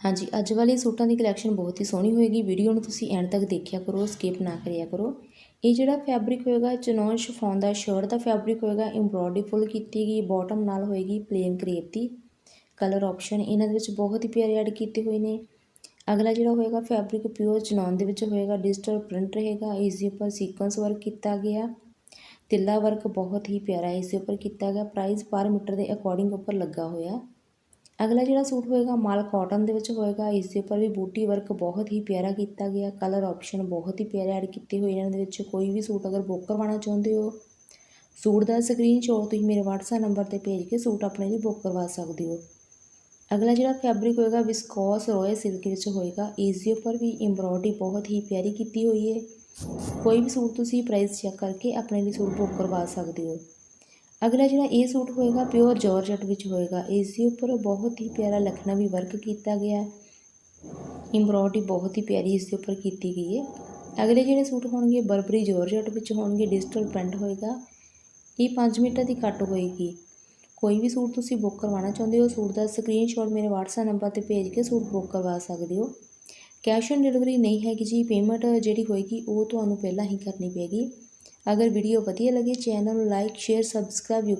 ਹਾਂਜੀ, ਅੱਜ ਵਾਲੇ ਸੂਟਾਂ ਦੀ ਕਲੈਕਸ਼ਨ ਬਹੁਤ ਹੀ ਸੋਹਣੀ ਹੋਏਗੀ। ਵੀਡੀਓ ਨੂੰ ਤੁਸੀਂ ਐਂਡ ਤੱਕ ਦੇਖਿਆ ਕਰੋ ਸਕਿਪ ਨਾ ਕਰਿਆ ਕਰੋ। ਇਹ ਜਿਹੜਾ ਫੈਬਰਿਕ ਹੋਏਗਾ ਚਨੋਨ ਸ਼ਿਫੋਨ ਦਾ ਸ਼ਰਟ ਦਾ ਫੈਬਰਿਕ ਹੋਏਗਾ ਐਮਬ੍ਰੋਇਡਰੀ ਫੁੱਲ ਕੀਤੀ ਗਈ ਬਾਟਮ ਨਾਲ ਹੋਏਗੀ ਪਲੇਨ ਕਰੇਪ ਦੀ ਕਲਰ ਆਪਸ਼ਨ ਇਹਨਾਂ ਦੇ ਵਿੱਚ ਬਹੁਤ ਹੀ ਪਿਆਰੇ ਐਡ ਕੀਤੇ ਹੋਏ ਨੇ। ਅਗਲਾ ਜਿਹੜਾ ਹੋਏਗਾ ਫੈਬਰਿਕ ਪਿਓਰ ਚਨੋਨ ਦੇ ਵਿੱਚ ਹੋਏਗਾ ਡਿਜੀਟਲ ਪ੍ਰਿੰਟ ਰਹੇਗਾ, ਇਸ ਦੇ ਉੱਪਰ ਸੀਕੁਐਂਸ ਵਰਕ ਕੀਤਾ ਗਿਆ। ਤਿੱਲਾ ਵਰਕ ਬਹੁਤ ਹੀ ਪਿਆਰਾ ਇਸ ਦੇ ਉੱਪਰ ਕੀਤਾ ਗਿਆ। ਪ੍ਰਾਈਸ ਪਰ ਮੀਟਰ ਦੇ ਅਕੋਰਡਿੰਗ ਉੱਪਰ ਲੱਗਾ ਹੋਇਆ। ਅਗਲਾ ਜਿਹੜਾ ਸੂਟ ਹੋਏਗਾ ਮਾਲ ਕਾਟਨ ਦੇ ਵਿੱਚ ਹੋਏਗਾ, ਇਸ ਦੇ ਉੱਪਰ ਵੀ ਬੂਟੀ ਵਰਕ ਬਹੁਤ ਹੀ ਪਿਆਰਾ ਕੀਤਾ ਗਿਆ ਕਲਰ ਆਪਸ਼ਨ ਬਹੁਤ ਹੀ ਪਿਆਰੇ ਐਡ ਕੀਤੇ ਹੋਏ ਇਹਨਾਂ ਦੇ ਵਿੱਚ, ਕੋਈ ਵੀ ਸੂਟ ਅਗਰ ਬੁੱਕ ਕਰਵਾਉਣਾ ਚਾਹੁੰਦੇ ਹੋ, ਸੂਟ ਦਾ ਸਕਰੀਨਸ਼ਾਟ ਤੁਸੀਂ ਮੇਰੇ WhatsApp ਨੰਬਰ ਤੇ ਭੇਜ ਕੇ ਸੂਟ ਆਪਣੇ ਲਈ ਬੁੱਕ ਕਰਵਾ ਸਕਦੇ ਹੋ। ਅਗਲਾ ਜਿਹੜਾ ਫੈਬਰਿਕ ਹੋਏਗਾ ਵਿਸਕੋਸ ਰੋਏ ਸਿਲਕ ਵਿੱਚ ਹੋਏਗਾ, ਇਸ ਦੇ ਉੱਪਰ ਵੀ ਐਮਬ੍ਰੋਇਡਰੀ ਬਹੁਤ ਹੀ ਪਿਆਰੀ ਕੀਤੀ ਹੋਈ ਹੈ। ਕੋਈ ਵੀ ਸੂਟ ਤੁਸੀਂ ਪ੍ਰਾਈਸ ਚੈੱਕ ਕਰਕੇ ਆਪਣੇ ਲਈ ਸੂਟ ਬੁੱਕ ਕਰਵਾ ਸਕਦੇ ਹੋ। ਅਗਲਾ ਜਿਹੜਾ ਇਹ ਸੂਟ ਹੋਏਗਾ ਪਿਓਰ ਜਾਰਜਟ ਵਿੱਚ ਹੋਏਗਾ। ਇਸ ਦੇ ਉੱਪਰ ਬਹੁਤ ਹੀ ਪਿਆਰਾ ਲਖਨਵੀ ਵਰਕ ਕੀਤਾ ਗਿਆ ਹੈ। ਐਮਬ੍ਰੋਇਡਰੀ ਬਹੁਤ ਹੀ ਪਿਆਰੀ ਇਸ ਦੇ ਉੱਪਰ ਕੀਤੀ ਗਈ ਹੈ। ਅਗਲੇ ਜਿਹੜੇ ਸੂਟ ਹੋਣਗੇ, ਬਰਬਰੀ ਜਾਰਜਟ ਵਿੱਚ ਹੋਣਗੇ ਡਿਜੀਟਲ ਪ੍ਰਿੰਟ ਹੋਏਗਾ। ਇਹ 5 ਮੀਟਰ ਦੀ ਕੱਟ ਹੋਏਗੀ। ਕੋਈ ਵੀ ਸੂਟ ਤੁਸੀਂ ਬੁੱਕ ਕਰਵਾਉਣਾ ਚਾਹੁੰਦੇ ਹੋ ਸੂਟ ਦਾ ਸਕਰੀਨਸ਼ਾਟ ਮੇਰੇ WhatsApp ਨੰਬਰ ਤੇ ਭੇਜ ਕੇ ਸੂਟ ਬੁੱਕ ਕਰਵਾ ਸਕਦੇ ਹੋ। ਕੈਸ਼ ਔਨ ਡਿਲੀਵਰੀ ਨਹੀਂ ਹੈਗੀ ਜੀ ਪੇਮੈਂਟ ਜਿਹੜੀ ਹੋਏਗੀ, ਉਹ ਤੁਹਾਨੂੰ ਪਹਿਲਾਂ ਹੀ ਕਰਨੀ ਪਏਗੀ। ਅਗਰ ਵੀਡੀਓ ਵਧੀਆ ਲੱਗੇ ਚੈਨਲ ਨੂੰ ਲਾਈਕ ਸ਼ੇਅਰ ਸਬਸਕ੍ਰਾਈਬ ਯੂ